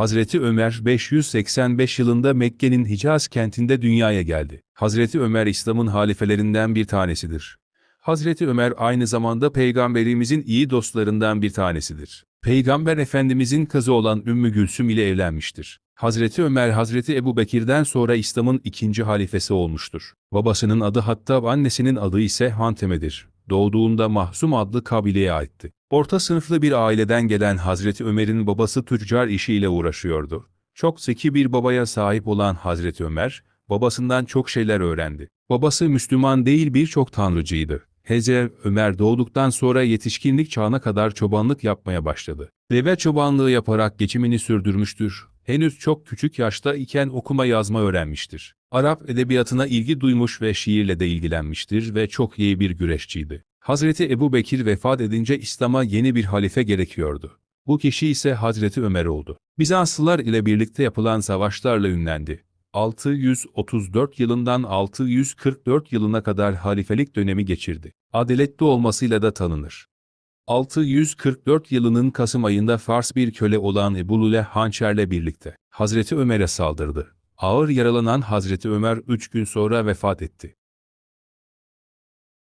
Hazreti Ömer 585 yılında Mekke'nin Hicaz kentinde dünyaya geldi. Hazreti Ömer İslam'ın halifelerinden bir tanesidir. Hazreti Ömer aynı zamanda Peygamberimizin iyi dostlarından bir tanesidir. Peygamber Efendimizin kızı olan Ümmü Gülsüm ile evlenmiştir. Hazreti Ömer Hazreti Ebu Bekir'den sonra İslam'ın ikinci halifesi olmuştur. Babasının adı Hattab annesinin adı ise Hanteme'dir. Doğduğunda Mahzum adlı kabileye aitti. Orta sınıflı bir aileden gelen Hazreti Ömer'in babası tüccar işiyle uğraşıyordu. Çok zeki bir babaya sahip olan Hazreti Ömer, babasından çok şeyler öğrendi. Babası Müslüman değil birçok tanrıcıydı. Heze Ömer doğduktan sonra yetişkinlik çağına kadar çobanlık yapmaya başladı. Deve çobanlığı yaparak geçimini sürdürmüştür. Henüz çok küçük yaşta iken okuma yazma öğrenmiştir. Arap edebiyatına ilgi duymuş ve şiirle de ilgilenmiştir ve çok iyi bir güreşçiydi. Hazreti Ebu Bekir vefat edince İslam'a yeni bir halife gerekiyordu. Bu kişi ise Hazreti Ömer oldu. Bizanslılar ile birlikte yapılan savaşlarla ünlendi. 634 yılından 644 yılına kadar halifelik dönemi geçirdi. Adaletli olmasıyla da tanınır. 644 yılının Kasım ayında Fars bir köle olan Ebu Lule hançerle birlikte Hazreti Ömer'e saldırdı. Ağır yaralanan Hazreti Ömer 3 gün sonra vefat etti.